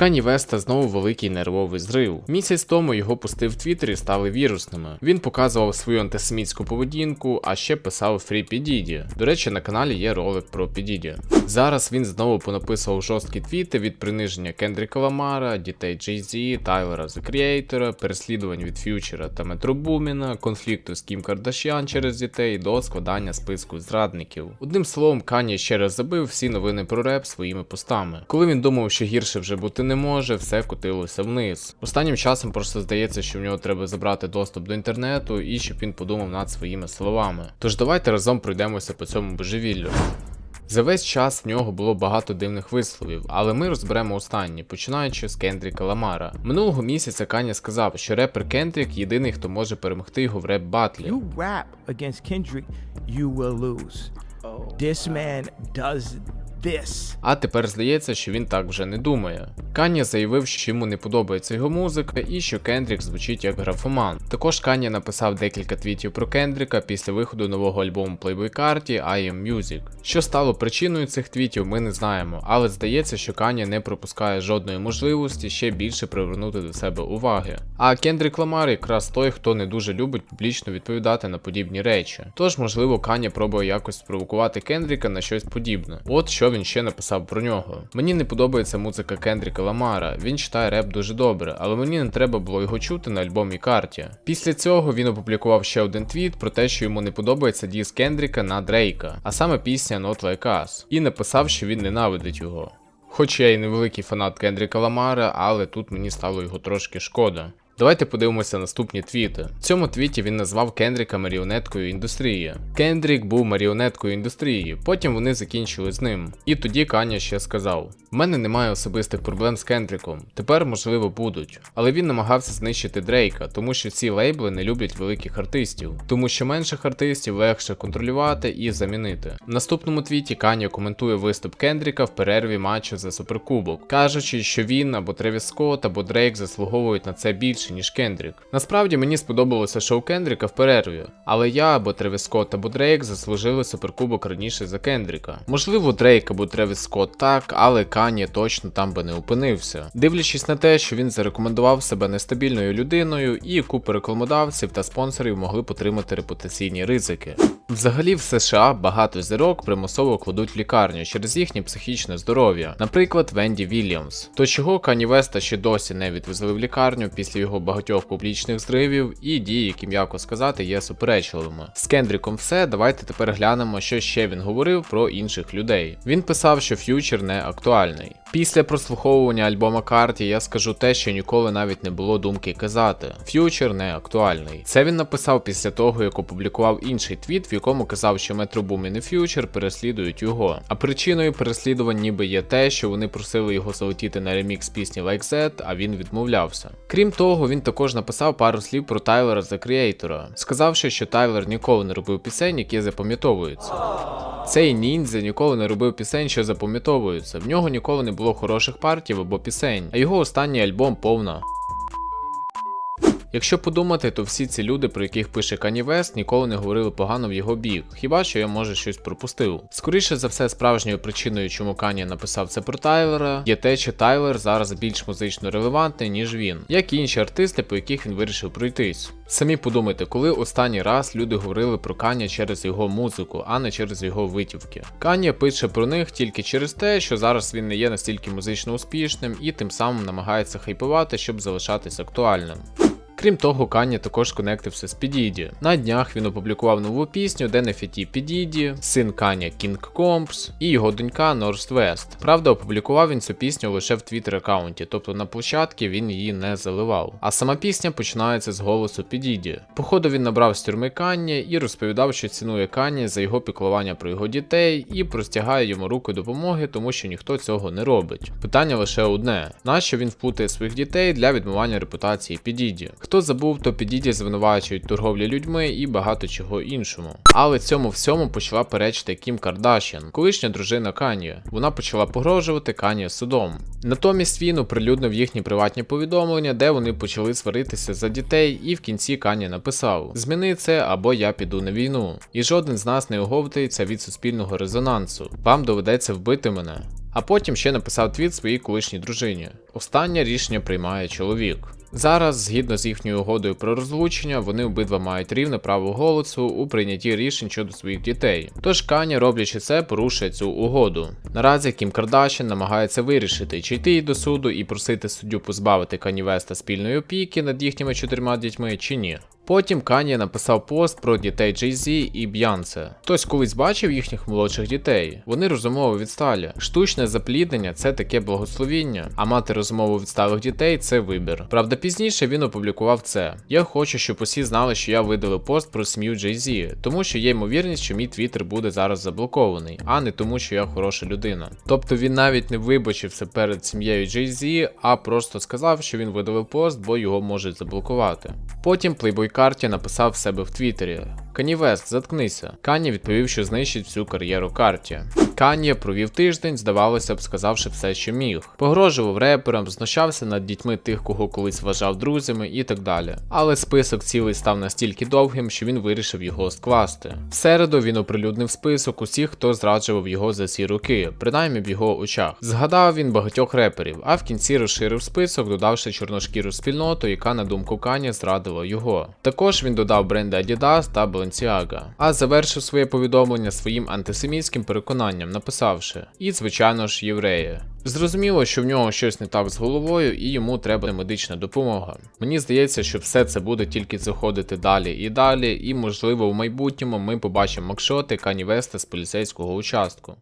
Кані Веста знову великий нервовий зрив. Місяць тому його пости в Твіттері стали вірусними. Він показував свою антисемітську поведінку, а ще писав Фрі Підіді. До речі, на каналі є ролик про Підіді. Зараз він знову понаписував жорсткі твіти від приниження Кендріка Ламара, дітей Jay-Z, Тайлера The Creator, переслідувань від Ф'ючера та Метро Буміна, конфлікту з Кім Кардашян через дітей до складання списку зрадників. Одним словом, Кані ще раз забив всі новини про реп своїми постами. Коли він думав, що гірше вже бути не може, все котилося вниз. Останнім часом просто здається, що в нього треба забрати доступ до інтернету і щоб він подумав над своїми словами. Тож давайте разом пройдемося по цьому божевіллю. За весь час в нього було багато дивних висловів, але ми розберемо останні, починаючи з Кендріка Ламара. Минулого місяця Каня сказав, що репер Кендрік єдиний, хто може перемогти його в реп батлі. You rap against Kendrick, you will lose. This man does this. А тепер здається, що він так вже не думає. Каня заявив, що йому не подобається його музика і що Кендрік звучить як графоман. Також Каня написав декілька твітів про Кендріка після виходу нового альбому Playboy Carti I Am Music. Що стало причиною цих твітів, ми не знаємо, але здається, що Каня не пропускає жодної можливості ще більше привернути до себе уваги. А Кендрік Ламар якраз той, хто не дуже любить публічно відповідати на подібні речі. Тож, можливо, Каня пробує якось спровокувати Кендріка на щось подібне. От що він ще написав про нього. Мені не подобається музика Кендріка Ламара. Він читає реп дуже добре, але мені не треба було його чути на альбомі Карті. Після цього він опублікував ще один твіт про те, що йому не подобається діс Кендріка на Дрейка, а саме пісня Not Like Us, і написав, що він ненавидить його. Хоч я і невеликий фанат Кендріка Ламара, але тут мені стало його трошки шкода. Давайте подивимося наступні твіти. В цьому твіті він назвав Кендріка маріонеткою індустрії. Кендрік був маріонеткою індустрії, потім вони закінчили з ним. І тоді Каня ще сказав: У мене немає особистих проблем з Кендріком, тепер, можливо, будуть. Але він намагався знищити Дрейка, тому що ці лейбли не люблять великих артистів, тому що менших артистів легше контролювати і замінити. В наступному твіті Каня коментує виступ Кендріка в перерві матчу за суперкубок, кажучи, що він або Тревіс Скотт, або Дрейк заслуговують на це більше ніж Кендрік. Насправді мені сподобалося шоу Кендріка в перерві, але я або Тревіс Скотт, або Дрейк заслужили суперкубок раніше за Кендріка. Можливо, Дрейк або Тревіс Скотт так, але Кані точно там би не опинився. Дивлячись на те, що він зарекомендував себе нестабільною людиною, і купа рекламодавців та спонсорів могли потримати репутаційні ризики. Взагалі в США багато зірок примусово кладуть в лікарню через їхнє психічне здоров'я, наприклад, Венді Вільямс. То чого Кані Веста ще досі не відвезли в лікарню після його багатьох публічних зривів і дії, які м'яко сказати, є суперечливими. З Кендріком все, давайте тепер глянемо, що ще він говорив про інших людей. Він писав, що ф'ючер не актуальний. Після прослуховування альбома Карті я скажу те, що ніколи навіть не було думки казати. Ф'ючер не актуальний. Це він написав після того, як опублікував інший твіт, в якому казав, що Boomin і Ф'ючер переслідують його. А причиною переслідувань ніби є те, що вони просили його залетіти на ремікс пісні Like That, а він відмовлявся. Крім того, він також написав пару слів про Тайлера The Creator, сказавши, що Тайлер ніколи не робив пісень, які запам'ятовуються. Цей ніндзя ніколи не робив пісень, що запам'ятовуються. В нього ніколи не було хороших партій або пісень, а його останній альбом повна. Якщо подумати, то всі ці люди, про яких пише Кані Вест, ніколи не говорили погано в його бік, хіба що я може щось пропустив. Скоріше за все, справжньою причиною, чому Кані написав це про Тайлера, є те, що Тайлер зараз більш музично релевантний, ніж він, як і інші артисти, по яких він вирішив пройтись. Самі подумайте, коли останній раз люди говорили про Каня через його музику, а не через його витівки. Каня пише про них тільки через те, що зараз він не є настільки музично успішним і тим самим намагається хайпувати, щоб залишатись актуальним. Крім того, Кані також конектився з Підіді. На днях він опублікував нову пісню, де на фіті Підіді, син Каня Кінг Компс і його донька Норст Вест. Правда, опублікував він цю пісню лише в твіттер аккаунті, тобто на площадці він її не заливав. А сама пісня починається з голосу Підіді. Походу він набрав з тюрми Кані і розповідав, що цінує Кані за його піклування про його дітей і простягає йому руку допомоги, тому що ніхто цього не робить. Питання лише одне: нащо він вплутає своїх дітей для відмивання репутації Підіді? Хто забув, то підіді звинувачують торговлі людьми і багато чого іншому. Але цьому всьому почала перечити Кім Кардашян, колишня дружина Кані. Вона почала погрожувати Кані судом. Натомість він оприлюднив їхні приватні повідомлення, де вони почали сваритися за дітей, і в кінці Кані написав: Зміни це або я піду на війну. І жоден з нас не оговтається від суспільного резонансу. Вам доведеться вбити мене. А потім ще написав твіт своїй колишній дружині. Останнє рішення приймає чоловік. Зараз, згідно з їхньою угодою про розлучення, вони обидва мають рівне право голосу у прийнятті рішень щодо своїх дітей. Тож Кані, роблячи це, порушує цю угоду. Наразі Кім Кардашін намагається вирішити, чи йти до суду і просити суддю позбавити Кані Веста спільної опіки над їхніми чотирма дітьми, чи ні. Потім Кані написав пост про дітей Jay-Z і Б'янсе. Хтось колись бачив їхніх молодших дітей. Вони розумово відсталі. Штучне запліднення це таке благословіння, а мати розумово відсталих дітей це вибір. Правда, пізніше він опублікував це. Я хочу, щоб усі знали, що я видалив пост про сім'ю Jay-Z, тому що є ймовірність, що мій твіттер буде зараз заблокований, а не тому, що я хороша людина. Тобто він навіть не вибачився перед сім'єю Jay-Z, а просто сказав, що він видалив пост, бо його можуть заблокувати. Потім Playboy Карті написав в себе в Твіттері: Кані Вест, заткнися. Кані відповів, що знищить всю кар'єру Карті. Кані провів тиждень, здавалося б, сказавши все, що міг. Погрожував реперам, знущався над дітьми тих, кого колись вважав друзями і так далі. Але список цілий став настільки довгим, що він вирішив його скласти. В середу він оприлюднив список усіх, хто зраджував його за ці роки, принаймні в його очах. Згадав він багатьох реперів, а в кінці розширив список, додавши чорношкіру спільноту, яка, на думку Кані, зрадила його. Також він додав бренди Adidas та Balenciaga, а завершив своє повідомлення своїм антисемітським переконанням, написавши: і, звичайно ж, євреї. Зрозуміло, що в нього щось не так з головою, і йому треба медична допомога. Мені здається, що все це буде тільки заходити далі і далі, і можливо в майбутньому ми побачимо макшоти Канівеста з поліцейського участку.